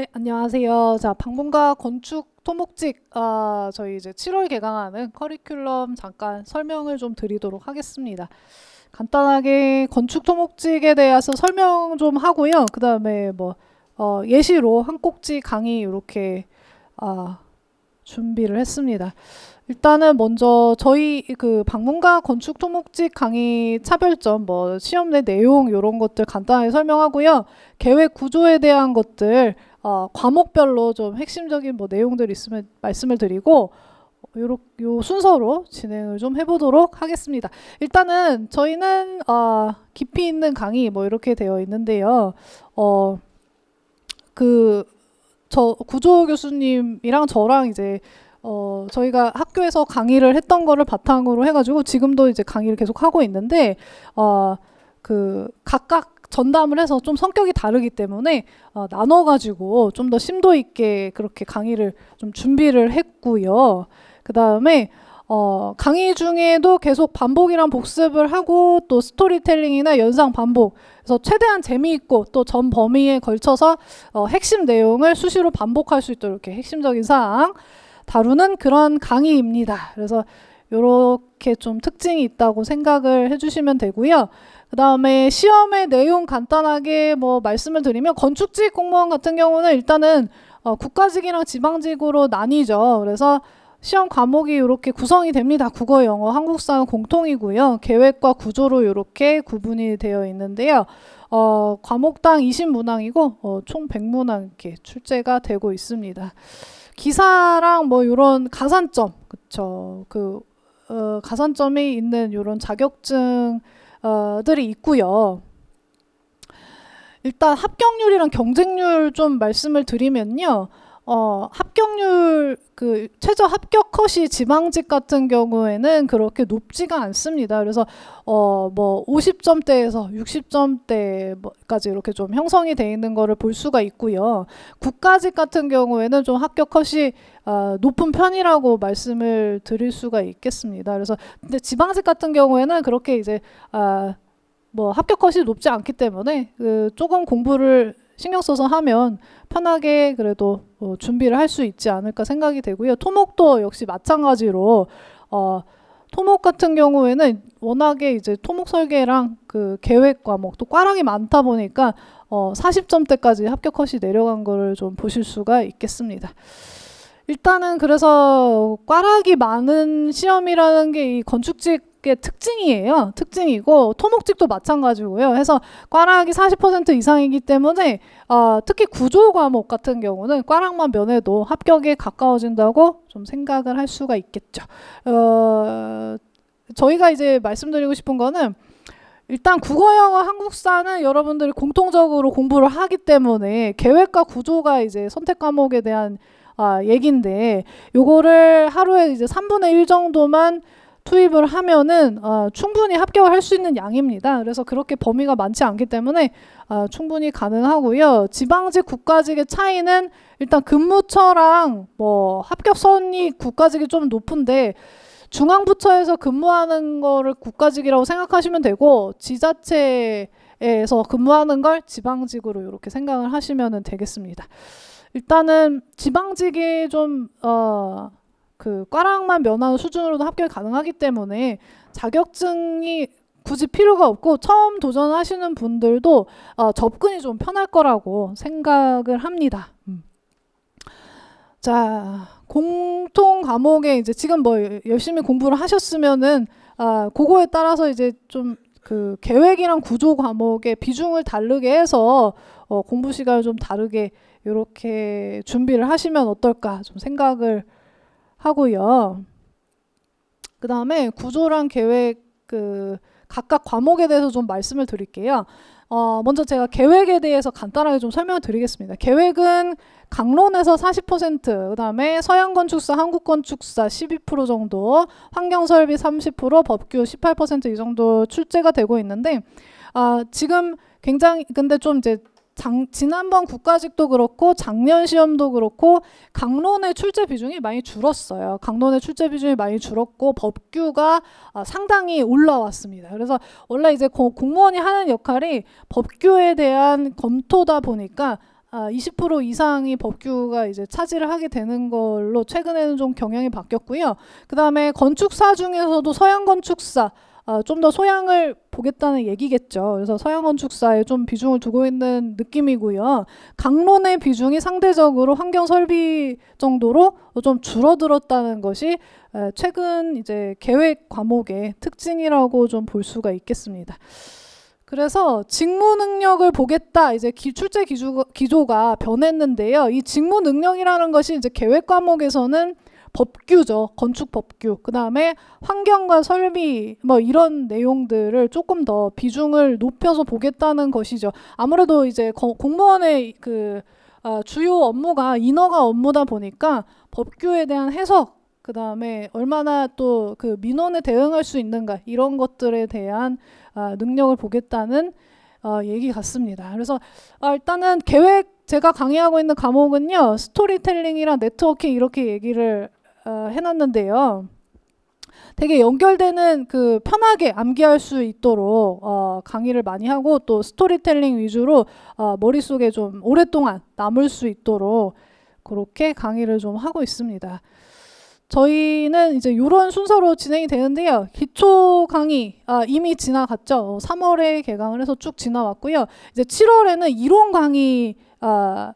네, 안녕하세요. 자, 방문가 건축 토목직 아, 저희 이제 7월 개강하는 커리큘럼 잠깐 설명을 좀 드리도록 하겠습니다. 간단하게 건축 토목직에 대해서 설명 좀 하고요. 그다음에 뭐 어, 예시로 한 꼭지 강의 이렇게 아, 준비를 했습니다. 일단은 먼저 저희 그 방문가 건축 토목직 강의 차별점 뭐 시험 내 내용 이런 것들 간단하게 설명하고요. 계획 구조에 대한 것들 어, 과목별로 좀 핵심적인 뭐 내용들 있으면 말씀을 드리고 요렇 요 순서로 진행을 좀 해보도록 하겠습니다. 일단은 저희는 어, 깊이 있는 강의 뭐 이렇게 되어 있는데요. 어, 그 저 구조 교수님이랑 저랑 이제 어, 저희가 학교에서 강의를 했던 거를 바탕으로 해가지고 지금도 이제 강의를 계속 하고 있는데 어, 그 각각 전담을 해서 좀 성격이 다르기 때문에 어, 나눠가지고 좀 더 심도 있게 그렇게 강의를 좀 준비를 했고요. 그 다음에 어, 강의 중에도 계속 반복이랑 복습을 하고 또 스토리텔링이나 연상 반복 그래서 최대한 재미있고 또 전 범위에 걸쳐서 어, 핵심 내용을 수시로 반복할 수 있도록 이렇게 핵심적인 사항 다루는 그런 강의입니다. 그래서 이렇게 좀 특징이 있다고 생각을 해주시면 되고요. 그 다음에 시험의 내용 간단하게 뭐 말씀을 드리면 건축직 공무원 같은 경우는 일단은 어, 국가직이랑 지방직으로 나뉘죠. 그래서 시험 과목이 이렇게 구성이 됩니다. 국어, 영어, 한국사는 공통이고요. 계획과 구조로 이렇게 구분이 되어 있는데요. 어, 과목당 20문항이고 어, 총 100문항 이렇게 출제가 되고 있습니다. 기사랑 뭐 이런 가산점, 그쵸? 그 어, 가산점이 있는 이런 자격증 어들이 있고요. 일단 합격률이랑 경쟁률 좀 말씀을 드리면요. 어, 합격률 그 최저 합격 컷이 지방직 같은 경우에는 그렇게 높지가 않습니다. 그래서 어, 뭐 50점대에서 60점대까지 이렇게 좀 형성이 돼 있는 거를 볼 수가 있고요. 국가직 같은 경우에는 좀 합격 컷이 어, 높은 편이라고 말씀을 드릴 수가 있겠습니다. 그래서 근데 지방직 같은 경우에는 그렇게 이제 아, 뭐 합격 컷이 높지 않기 때문에 그 조금 공부를 신경 써서 하면 편하게 그래도 어, 준비를 할 수 있지 않을까 생각이 되고요. 토목도 역시 마찬가지로 어, 토목 같은 경우에는 워낙에 이제 토목 설계랑 그 계획 과목 또 과락이 많다 보니까 어, 40점대까지 합격 컷이 내려간 거를 좀 보실 수가 있겠습니다. 일단은 그래서 과락이 많은 시험이라는 게 이 건축직 의 특징이에요. 특징이고 토목직도 마찬가지고요. 해서 과락이 40% 이상이기 때문에 어, 특히 구조 과목 같은 경우는 과락만 면해도 합격에 가까워진다고 좀 생각을 할 수가 있겠죠. 어, 저희가 이제 말씀드리고 싶은 거는 일단 국어, 영어, 한국사는 여러분들이 공통적으로 공부를 하기 때문에 계획과 구조가 이제 선택 과목에 대한 아, 얘긴데 요거를 하루에 이제 3분의 1 정도만 투입을 하면은 어, 충분히 합격을 할 수 있는 양입니다. 그래서 그렇게 범위가 많지 않기 때문에 어, 충분히 가능하고요. 지방직, 국가직의 차이는 일단 근무처랑 뭐 합격선이 국가직이 좀 높은데 중앙부처에서 근무하는 거를 국가직이라고 생각하시면 되고 지자체에서 근무하는 걸 지방직으로 이렇게 생각을 하시면 되겠습니다. 일단은 지방직이 좀 어, 그 과락만 면하는 수준으로도 합격이 가능하기 때문에 자격증이 굳이 필요가 없고 처음 도전하시는 분들도 어, 접근이 좀 편할 거라고 생각을 합니다. 음. 자 공통 과목에 이제 지금 뭐 열심히 공부를 하셨으면은 아 그거에 따라서 이제 좀 그 계획이랑 구조 과목의 비중을 다르게 해서 어, 공부 시간을 좀 다르게 이렇게 준비를 하시면 어떨까 좀 생각을 하고요. 그 다음에 구조랑 계획 그 각각 과목에 대해서 좀 말씀을 드릴게요. 어, 먼저 제가 계획에 대해서 간단하게 좀 설명을 드리겠습니다. 계획은 강론에서 40%, 그 다음에 서양건축사, 한국건축사 12% 정도, 환경설비 30%, 법규 18%이 정도 출제가 되고 있는데, 아, 지금 굉장히 근데 좀 이제 장, 지난번 국가직도 그렇고 작년 시험도 그렇고 강론의 출제 비중이 많이 줄었어요. 강론의 출제 비중이 많이 줄었고 법규가 아, 상당히 올라왔습니다. 그래서 원래 이제 고, 공무원이 하는 역할이 법규에 대한 검토다 보니까 아, 20% 이상이 법규가 이제 차지를 하게 되는 걸로 최근에는 좀 경향이 바뀌었고요. 그 다음에 건축사 중에서도 서양 건축사 아, 좀 더 소양을 보겠다는 얘기겠죠. 그래서 서양 건축사에 좀 비중을 두고 있는 느낌이고요. 강론의 비중이 상대적으로 환경 설비 정도로 좀 줄어들었다는 것이 에, 최근 이제 계획 과목의 특징이라고 좀 볼 수가 있겠습니다. 그래서 직무 능력을 보겠다. 이제 기, 출제 기조, 기조가 변했는데요. 이 직무 능력이라는 것이 이제 계획 과목에서는 법규죠. 건축 법규. 그 다음에 환경과 설비, 뭐 이런 내용들을 조금 더 비중을 높여서 보겠다는 것이죠. 아무래도 이제 거- 공무원의 그 아, 주요 업무가 인허가 업무다 보니까 법규에 대한 해석, 그 다음에 얼마나 또 그 민원에 대응할 수 있는가 이런 것들에 대한 아, 능력을 보겠다는 어, 얘기 같습니다. 그래서 아, 일단은 계획 제가 강의하고 있는 과목은요 스토리텔링이랑 네트워킹 이렇게 얘기를 어, 해놨는데요. 되게 연결되는 그 편하게 암기할 수 있도록 어, 강의를 많이 하고 또 스토리텔링 위주로 어, 머릿속에 좀 오랫동안 남을 수 있도록 그렇게 강의를 좀 하고 있습니다. 저희는 이제 이런 순서로 진행이 되는데요. 기초 강의 아, 이미 지나갔죠. 3월에 개강을 해서 쭉 지나왔고요. 이제 7월에는 이론 강의 아,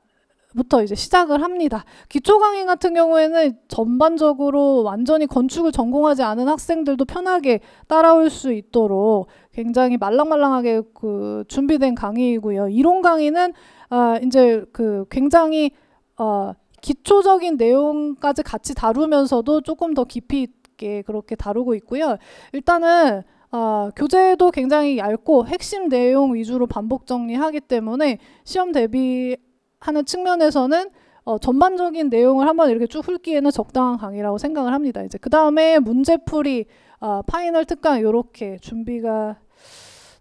부터 이제 시작을 합니다. 기초 강의 같은 경우에는 전반적으로 완전히 건축을 전공하지 않은 학생들도 편하게 따라올 수 있도록 굉장히 말랑말랑하게 그 준비된 강의이고요. 이론 강의는 아 이제 그 굉장히 어 기초적인 내용까지 같이 다루면서도 조금 더 깊이 있게 그렇게 다루고 있고요. 일단은 아, 교재도 굉장히 얇고 핵심 내용 위주로 반복 정리하기 때문에 시험 대비 하는 측면에서는 어, 전반적인 내용을 한번 이렇게 쭉 훑기에는 적당한 강의라고 생각을 합니다. 이제 그 다음에 문제풀이, 어, 파이널 특강 이렇게 준비가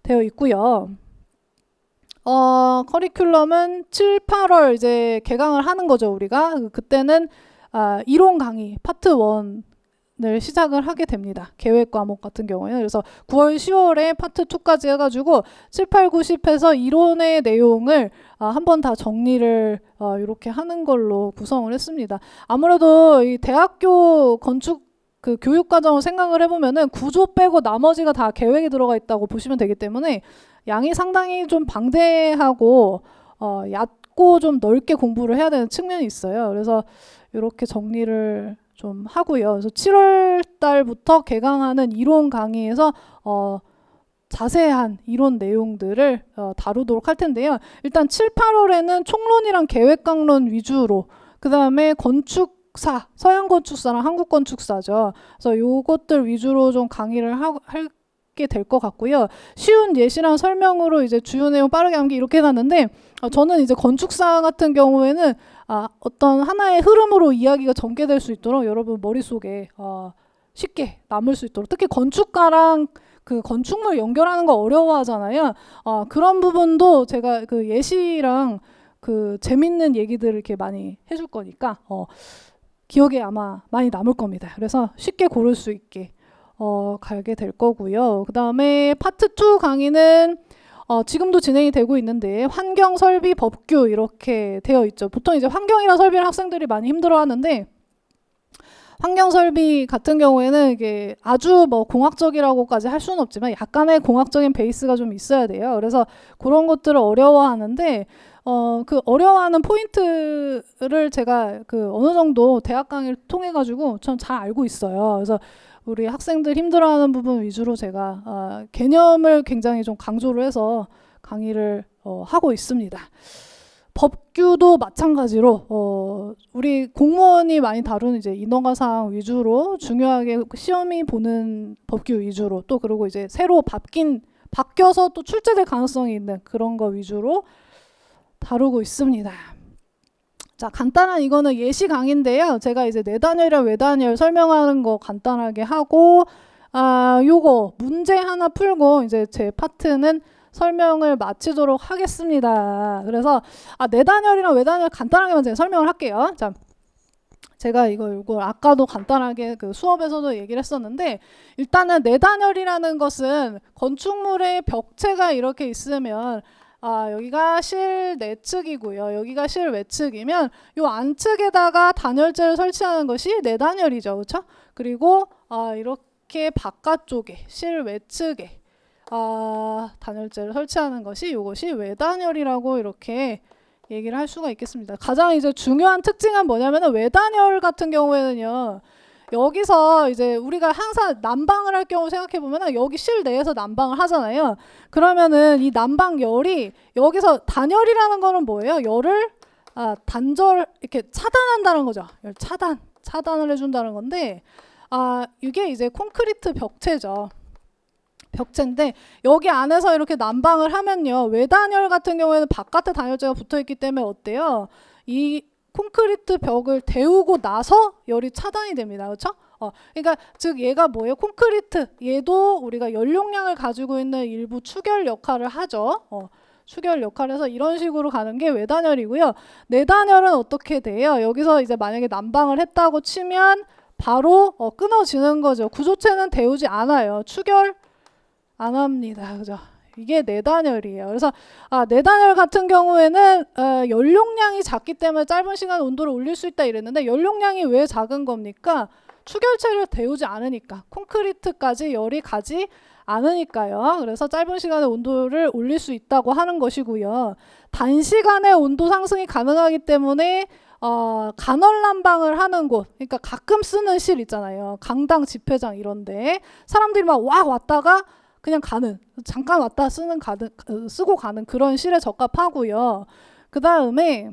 되어 있고요. 어, 커리큘럼은 7, 8월 이제 개강을 하는 거죠, 우리가. 그- 그때는 아, 이론 강의 파트 1 을 시작을 하게 됩니다. 계획 과목 같은 경우에는. 그래서 9월, 10월에 파트 2까지 해가지고 7, 8, 9, 10에서 이론의 내용을 아, 한번 다 정리를 어, 이렇게 하는 걸로 구성을 했습니다. 아무래도 이 대학교 건축 그 교육 과정을 생각을 해보면은 구조 빼고 나머지가 다 계획에 들어가 있다고 보시면 되기 때문에 양이 상당히 좀 방대하고 어, 얕고 좀 넓게 공부를 해야 되는 측면이 있어요. 그래서 이렇게 정리를 좀 하고요. 그래서 7월 달부터 개강하는 이론 강의에서 어, 자세한 이론 내용들을 어, 다루도록 할 텐데요. 일단 7, 8월에는 총론이랑 계획 강론 위주로 그 다음에 건축 사, 서양 건축사랑 한국 건축사죠. 그래서 요것들 위주로 좀 강의를 하, 할게 될 것 같고요. 쉬운 예시랑 설명으로 이제 주요 내용 빠르게 암기 이렇게 해놨는데 어, 저는 이제 건축사 같은 경우에는 아, 어떤 하나의 흐름으로 이야기가 전개될 수 있도록 여러분 머릿속에 어, 쉽게 남을 수 있도록 특히 건축가랑 그 건축물 연결하는 거 어려워하잖아요. 어, 그런 부분도 제가 그 예시랑 그 재밌는 얘기들을 이렇게 많이 해줄 거니까 어, 기억에 아마 많이 남을 겁니다. 그래서 쉽게 고를 수 있게 어, 가게 될 거고요. 그 다음에 파트 2 강의는 어, 지금도 진행이 되고 있는데 환경 설비 법규 이렇게 되어 있죠. 보통 이제 환경이랑 설비를 학생들이 많이 힘들어하는데 환경 설비 같은 경우에는 이게 아주 뭐 공학적이라고까지 할 수는 없지만 약간의 공학적인 베이스가 좀 있어야 돼요. 그래서 그런 것들을 어려워하는데 어 그 어려워하는 포인트를 제가 그 어느 정도 대학 강의를 통해 가지고 전 잘 알고 있어요. 그래서 우리 학생들 힘들어하는 부분 위주로 제가 어, 개념을 굉장히 좀 강조를 해서 강의를 어, 하고 있습니다. 법규도 마찬가지로 어, 우리 공무원이 많이 다루는 이제 인허가 사항 위주로 중요하게 시험이 보는 법규 위주로 또 그리고 이제 새로 바뀐 바뀌어서 또 출제될 가능성이 있는 그런 거 위주로 다루고 있습니다. 자, 간단한 이거는 예시 강의인데요. 제가 이제 내단열이랑 외단열 설명하는 거 간단하게 하고 아, 요거 문제 하나 풀고 이제 제 파트는 설명을 마치도록 하겠습니다. 그래서 아, 내단열이랑 외단열 간단하게만 제가 설명을 할게요. 자, 제가 이거 이거 아까도 간단하게 그 수업에서도 얘기를 했었는데 일단은 내단열이라는 것은 건축물의 벽체가 이렇게 있으면 아, 여기가 실내측이고요. 여기가 실외측이면 요 안측에다가 단열재를 설치하는 것이 내단열이죠. 그렇죠? 그리고 아, 이렇게 바깥쪽에 실외측에 아, 단열재를 설치하는 것이 이것이 외단열이라고 이렇게 얘기를 할 수가 있겠습니다. 가장 이제 중요한 특징은 뭐냐면은 외단열 같은 경우에는요. 여기서 이제 우리가 항상 난방을 할 경우 생각해 보면은 여기 실내에서 난방을 하잖아요. 그러면은 이 난방 열이 여기서 단열이라는 거는 뭐예요? 열을 아, 단절 이렇게 차단한다는 거죠. 열 차단, 차단을 해준다는 건데 아, 이게 이제 콘크리트 벽체죠. 벽체인데 여기 안에서 이렇게 난방을 하면요 외단열 같은 경우에는 바깥에 단열재가 붙어 있기 때문에 어때요? 이 콘크리트 벽을 데우고 나서 열이 차단이 됩니다. 그렇죠? 어, 그러니까 즉 얘가 뭐예요? 콘크리트 얘도 우리가 연용량을 가지고 있는 일부 추결 역할을 하죠. 어, 추결 역할에서 이런 식으로 가는 게 외단열이고요. 내단열은 어떻게 돼요? 여기서 이제 만약에 난방을 했다고 치면 바로 어, 끊어지는 거죠. 구조체는 데우지 않아요. 추결 안 합니다. 그죠? 이게 내단열이에요. 그래서 아, 내단열 같은 경우에는 어, 연용량이 작기 때문에 짧은 시간 온도를 올릴 수 있다 이랬는데 연용량이 왜 작은 겁니까? 추결체를 데우지 않으니까 콘크리트까지 열이 가지 않으니까요. 그래서 짧은 시간에 온도를 올릴 수 있다고 하는 것이고요. 단시간에 온도 상승이 가능하기 때문에 어, 간헐 난방을 하는 곳, 그러니까 가끔 쓰는 실 있잖아요. 강당, 집회장 이런데 사람들이 막 와 왔다가 그냥 가는 잠깐 왔다 쓰는 가는 어, 쓰고 가는 그런 실에 적합하고요. 그 다음에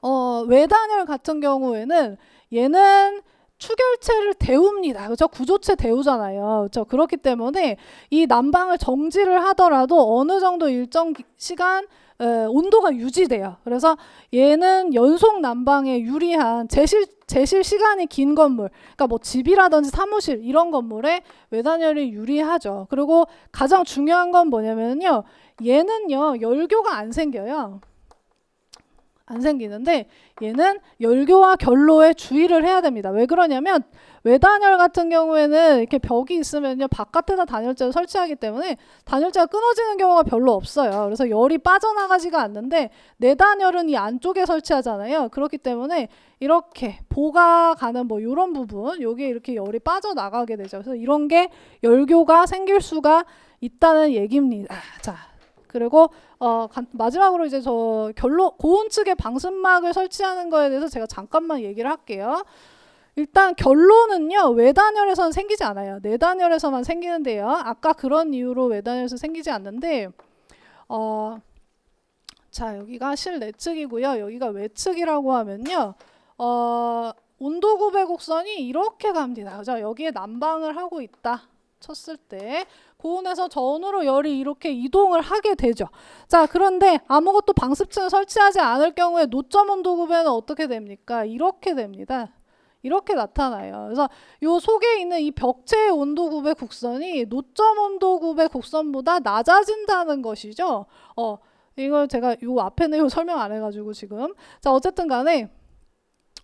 어, 외단열 같은 경우에는 얘는 추결체를 데웁니다. 그죠? 구조체 데우잖아요. 그죠? 그렇기 때문에 이 난방을 정지를 하더라도 어느 정도 일정 기- 시간 에, 온도가 유지돼요. 그래서 얘는 연속 난방에 유리한 제실 제실 시간이 긴 건물, 그러니까 뭐 집이라든지 사무실 이런 건물에 외단열이 유리하죠. 그리고 가장 중요한 건 뭐냐면요, 얘는요 열교가 안 생겨요. 안 생기는데 얘는 열교와 결로에 주의를 해야 됩니다. 왜 그러냐면 외단열 같은 경우에는 이렇게 벽이 있으면요 바깥에다 단열재를 설치하기 때문에 단열재가 끊어지는 경우가 별로 없어요. 그래서 열이 빠져나가지가 않는데 내단열은 이 안쪽에 설치하잖아요. 그렇기 때문에 이렇게 보가 가는 뭐 이런 부분 여기에 이렇게 열이 빠져나가게 되죠. 그래서 이런 게 열교가 생길 수가 있다는 얘기입니다. 자 그리고 어, 간- 마지막으로 이제 저 결로 고온 측에 방승막을 설치하는 거에 대해서 제가 잠깐만 얘기를 할게요. 일단 결론은요 외단열에서는 생기지 않아요. 내단열에서만 생기는데요. 아까 그런 이유로 외단열에서 생기지 않는데 어, 자 여기가 실내 측이고요. 여기가 외측이라고 하면요. 어, 온도 구배 곡선이 이렇게 갑니다. 그죠? 여기에 난방을 하고 있다. 쳤을 때 고온에서 저온으로 열이 이렇게 이동을 하게 되죠. 자, 그런데 아무것도 방습층을 설치하지 않을 경우에 노점 온도 구배는 어떻게 됩니까? 이렇게 됩니다. 이렇게 나타나요. 그래서 요 속에 있는 이 벽체의 온도 구배 곡선이 노점 온도 구배 곡선보다 낮아진다는 것이죠. 어, 이걸 제가 요 앞에는 요 설명 안 해가지고 지금 자 어쨌든 간에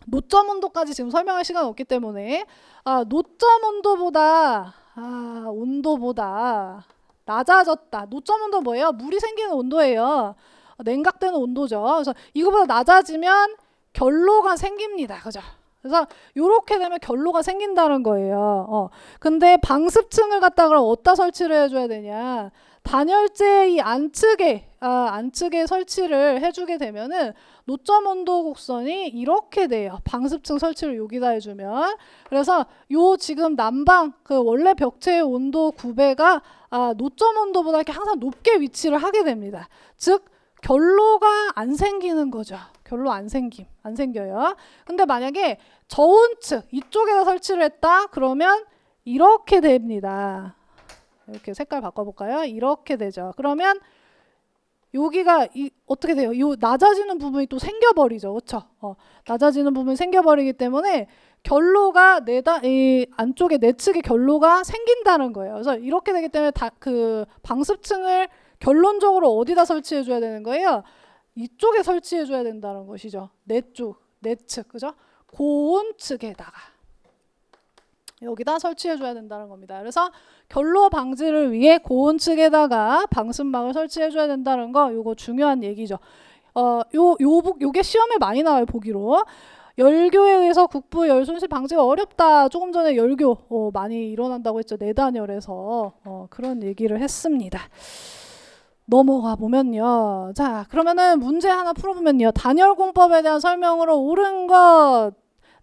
노점 온도까지 지금 설명할 시간 없기 때문에 아 노점 온도보다 아 온도보다 낮아졌다. 노점 온도 뭐예요? 물이 생기는 온도예요. 어, 냉각되는 온도죠. 그래서 이거보다 낮아지면 결로가 생깁니다. 그죠? 그래서 요렇게 되면 결로가 생긴다는 거예요. 어. 근데 방습층을 갖다 그럼 어디다 설치를 해줘야 되냐? 단열재 이 안측에 아, 안측에 설치를 해주게 되면은 노점 온도 곡선이 이렇게 돼요. 방습층 설치를 여기다 해주면 그래서 요 지금 난방 그 원래 벽체의 온도 구배가 아, 노점 온도보다 이렇게 항상 높게 위치를 하게 됩니다. 즉 결로가 안 생기는 거죠. 결로 안 생김 안 생겨요. 근데 만약에 저온측 이쪽에다 설치를 했다 그러면 이렇게 됩니다. 이렇게 색깔 바꿔볼까요? 이렇게 되죠. 그러면 여기가 이 어떻게 돼요? 이 낮아지는 부분이 또 생겨버리죠, 그렇죠? 어, 낮아지는 부분이 생겨버리기 때문에 결로가 내다 이 안쪽에 내측에 결로가 생긴다는 거예요. 그래서 이렇게 되기 때문에 다, 그 방습층을 결론적으로 어디다 설치해 줘야 되는 거예요? 이쪽에 설치해 줘야 된다는 것이죠. 내쪽, 내측, 그죠? 고온 측에다가. 여기다 설치해 줘야 된다는 겁니다. 그래서 결로 방지를 위해 고온 측에다가 방수막을 설치해 줘야 된다는 거 요거 중요한 얘기죠. 어, 요, 요, 부- 요게 시험에 많이 나와요, 보기로. 열교에 의해서 국부 열 손실 방지가 어렵다. 조금 전에 열교 어, 많이 일어난다고 했죠. 내단열에서 어, 그런 얘기를 했습니다. 넘어가 보면요. 자, 그러면은 문제 하나 풀어보면요. 단열공법에 대한 설명으로 옳은 것.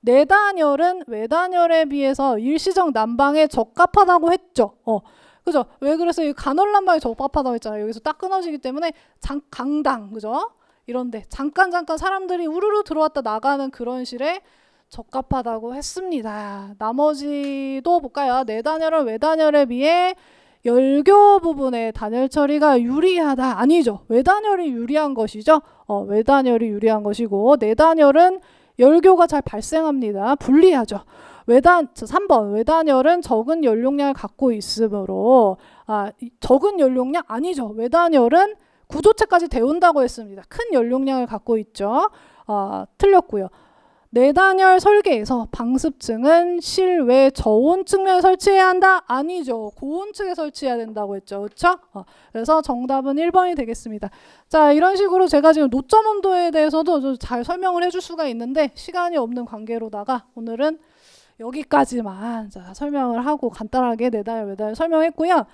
내단열은 외단열에 비해서 일시적 난방에 적합하다고 했죠. 어, 그죠? 왜 그래서 이 간헐 난방에 적합하다고 했잖아요. 여기서 딱 끊어지기 때문에 장, 강당, 그죠? 이런데 잠깐 잠깐 사람들이 우르르 들어왔다 나가는 그런 실에 적합하다고 했습니다. 나머지도 볼까요? 내단열은 외단열에 비해 열교 부분의 단열 처리가 유리하다. 아니죠. 외단열이 유리한 것이죠. 어, 외단열이 유리한 것이고 내단열은 열교가 잘 발생합니다. 불리하죠. 외단 저 3번 외단열은 적은 연료량을 갖고 있으므로 아, 이- 적은 연료량 아니죠. 외단열은 구조체까지 데운다고 했습니다. 큰 연료량을 갖고 있죠. 아, 틀렸고요. 내단열 설계에서 방습층은 실외 저온 측면에 설치해야 한다? 아니죠. 고온 측에 설치해야 된다고 했죠. 그렇죠? 어, 그래서 정답은 1번이 되겠습니다. 자, 이런 식으로 제가 지금 노점 온도에 대해서도 좀잘 설명을 해줄 수가 있는데 시간이 없는 관계로다가 오늘은 여기까지만 자, 설명을 하고 간단하게 내단열 외단열 설명했고요.